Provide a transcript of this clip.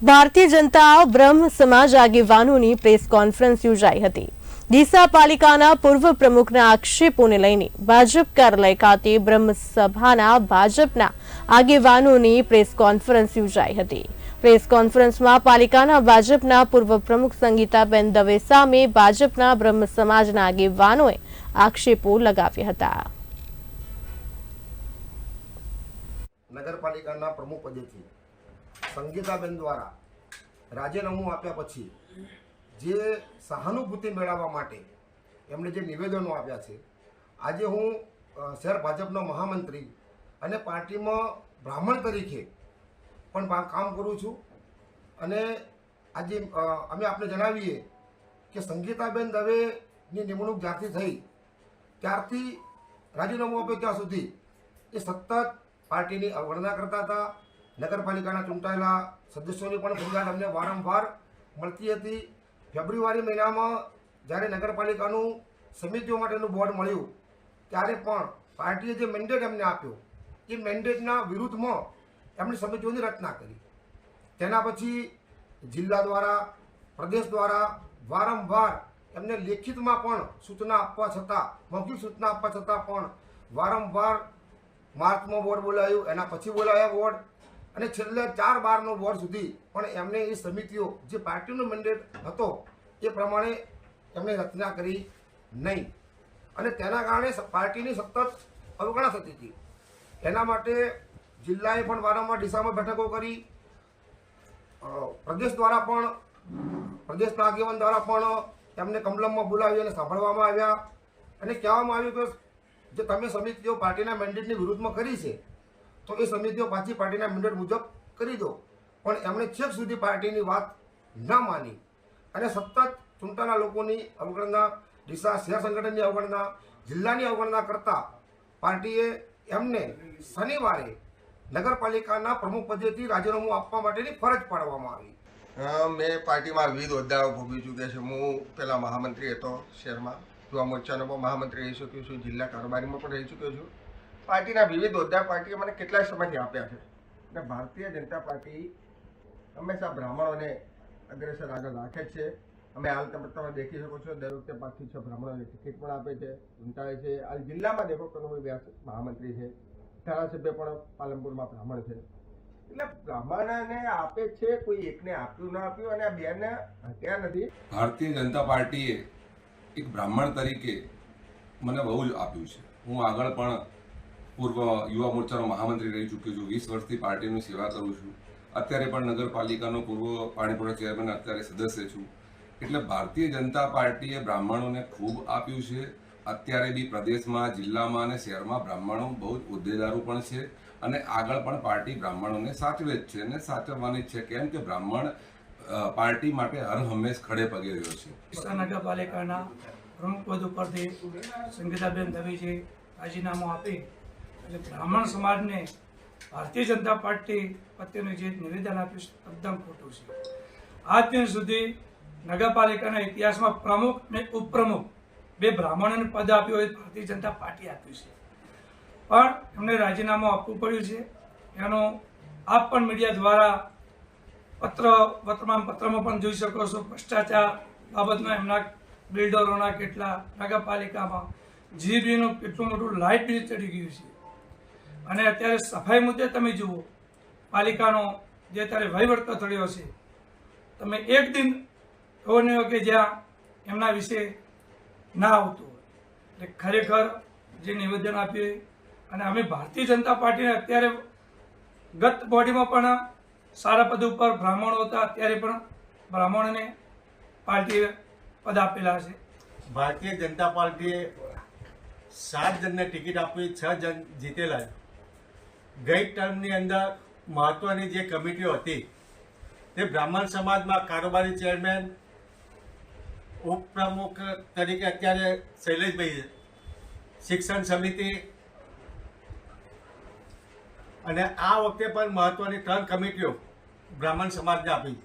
ભારતીય જનતા બ્રહ્મ સમાજ આગેવાનોની પ્રેસ કોન્ફરન્સ યોજાઈ હતી. ડીસા પાલિકાના પૂર્વ પ્રમુખના આક્ષેપોને લઈને ભાજપ કાર્યાલય ખાતે બ્રહ્મ સભાના ભાજપના આગેવાનોની પ્રેસ કોન્ફરન્સ યોજાઈ હતી. પ્રેસ કોન્ફરન્સમાં પાલિકાના ભાજપના પૂર્વ પ્રમુખ સંગીતાબેન દવે સામે ભાજપના બ્રહ્મ સમાજના આગેવાનોએ આક્ષેપો લગાવ્યા હતા. નગરપાલિકાના પ્રમુખ પદેથી સંગીતાબેન દ્વારા રાજીનામું આપ્યા પછી જે સહાનુભૂતિ મેળવવા માટે એમણે જે નિવેદનો આપ્યા છે, આજે હું શહેર ભાજપનો મહામંત્રી અને પાર્ટીમાં બ્રાહ્મણ તરીકે પણ કામ કરું છું. અને આજે અમે આપને જણાવીએ કે સંગીતાબેન દવેની નિમણૂક જ્યારથી થઈ, ત્યારથી રાજીનામું આપ્યું ત્યાં સુધી એ સતત પાર્ટીની અવગણના કરતા હતા. નગરપાલિકાના ચૂંટાયેલા સદસ્યોની પણ ફરિયાદ અમને વારંવાર મળતી હતી. ફેબ્રુઆરી મહિનામાં જ્યારે નગરપાલિકાનું સમિતિઓ માટેનું બોર્ડ મળ્યું, ત્યારે પણ પાર્ટીએ જે મેન્ડેટ એમને આપ્યો, એ મેન્ડેટના વિરુદ્ધમાં એમણે સમિતિઓની રચના કરી. તેના પછી જિલ્લા દ્વારા, પ્રદેશ દ્વારા વારંવાર એમને લેખિતમાં પણ સૂચના આપવા છતાં મૌખિક સૂચના આપવા છતાં પણ વારંવાર માર્ચમાં બોર્ડ બોલાયું, એના પછી બોલાયા બોર્ડ. અને છેલ્લે ચાર બારનો બોર્ડ સુધી પણ એમને એ સમિતિઓ જે પાર્ટીનો મેન્ડેટ હતો, એ પ્રમાણે એમણે રચના કરી નહીં. અને તેના કારણે પાર્ટીની સતત અવગણના થતી હતી. એના માટે જિલ્લાએ પણ વારંવાર ડીસામાં બેઠકો કરી. પ્રદેશ દ્વારા પણ પ્રદેશના આગેવાન દ્વારા પણ એમને કમલમમાં બોલાવી અને સાંભળવામાં આવ્યા. અને કહેવામાં આવ્યું કે જે તમે સમિતિઓ પાર્ટીના મેન્ડેટની વિરુદ્ધમાં કરી છે તો એ સમિતિઓ પાછી પાર્ટીના મેન્ડેટ મુજબ કરી દો. પણ એમણે છેક સુધી પાર્ટીની વાત ન માની. અને સતત ચૂંટાના લોકોની અવગણના, ડીસા શહેર સંગઠનની અવગણના, જિલ્લાની અવગણના કરતા પાર્ટીએ એમને શનિવારે નગરપાલિકાના પ્રમુખ પદેથી રાજીનામું આપવા માટેની ફરજ પાડવામાં આવી. મેં પાર્ટીમાં વિવિધ હોદ્દાઓ ભોગવી ચૂક્યા છે. હું પહેલાં મહામંત્રી હતો શહેરમાં. યુવા મોરચાનો પણ મહામંત્રી રહી શક્યો છું. જિલ્લા કારોબારીમાં પણ રહી ચૂક્યો છું. પાર્ટીના વિવિધ હોદ્દા પાર્ટીએ મને કેટલાય સમયથી આપ્યા છે. અને ભારતીય જનતા પાર્ટી હંમેશા બ્રાહ્મણોને અગ્રેસર આગળ રાખે છે. અમે હાલ તમે તમે દેખી શકો છો, દર વખતે પાંચથી છ બ્રાહ્મણોને ટિકિટ પણ આપે છે ચૂંટાય છે. હાલ જિલ્લામાં દેખો કનુભાઈ વ્યાસ મહામંત્રી છે, ધારાસભ્ય પણ પાલનપુરમાં બ્રાહ્મણ છે. એટલે બ્રાહ્મણને આપે છે, કોઈ એકને આપ્યું ના આપ્યું અને આ બેને હત્યા નથી. ભારતીય જનતા પાર્ટીએ એક બ્રાહ્મણ તરીકે મને બહુ જ આપ્યું છે. હું આગળ પણ પૂર્વ યુવા મોરચાનો મહામંત્રી રહી ચૂક્યો છું. વીસ વર્ષથી પાર્ટીની સેવા કરું છું. અત્યારે પણ નગરપાલિકાનો પૂર્વ પાણીપુરા ચેરમેન અત્યારે સદસ્ય છું. એટલે ભારતીય જનતા પાર્ટીએ બ્રાહ્મણોને ખૂબ આપ્યું છે. અત્યારે બી પ્રદેશમાં, જિલ્લામાં અને શહેરમાં બ્રાહ્મણો બહુ જ હોદ્દેદારો પણ છે અને આગળ પણ પાર્ટી બ્રાહ્મણોને સાચવે જ છે અને સાચવવાની જ છે. કેમ કે બ્રાહ્મણ પાર્ટી માટે હર હંમેશ ખડે પગે રહ્યો છે. નગરપાલિકાના પ્રમુખ પદ ઉપરથી સંગીતાબેન દવેજી રાજીનામું આપી એટલે બ્રાહ્મણ સમાજને ભારતીય જનતા પાર્ટી પ્રત્યેનું જે નિવેદન આપ્યું છે, તદ્દન ખોટું છે. આજ દિન સુધી નગરપાલિકાના ઇતિહાસમાં પ્રમુખ અને ઉપપ્રમુખ બે બ્રાહ્મણોને પદ આપ્યું હોય ભારતીય જનતા પાર્ટી આપ્યું છે. પણ એમને રાજીનામું આપવું પડ્યું છે. એનો આપ પણ મીડિયા દ્વારા પત્ર, વર્તમાન પત્રમાં પણ જોઈ શકો છો. ભ્રષ્ટાચાર બાબતમાં એમના બિલ્ડરોના કેટલા નગરપાલિકામાં જીબીનું કેટલું મોટું લાઇટ બિલ ચડી ગયું છે. અને અત્યારે સફાઈ મુદ્દે તમે જુઓ, પાલિકાનો જે અત્યારે વહીવટ કથળ્યો છે, તમે એક દિન એવો નહીં કે જ્યાં એમના વિશે ના આવતું હોય. એટલે ખરેખર જે નિવેદન આપ્યું અને અમે ભારતીય જનતા પાર્ટીને અત્યારે ગત બોડીમાં પણ સારા પદ ઉપર બ્રાહ્મણો હતા, અત્યારે પણ બ્રાહ્મણોને પાર્ટીએ પદ આપેલા છે. ભારતીય જનતા પાર્ટીએ સાત જણને ટિકિટ આપી, છ જણ જીતેલા ગઈ ટર્મની અંદર મહત્વની જે કમિટીઓ હતી, તે બ્રાહ્મણ સમાજમાં કારોબારી ચેરમેન, ઉપપ્રમુખ તરીકે અત્યારે શૈલેષભાઈ શિક્ષણ સમિતિ અને આ વખતે પણ મહત્વની ત્રણ કમિટીઓ બ્રાહ્મણ સમાજને આપી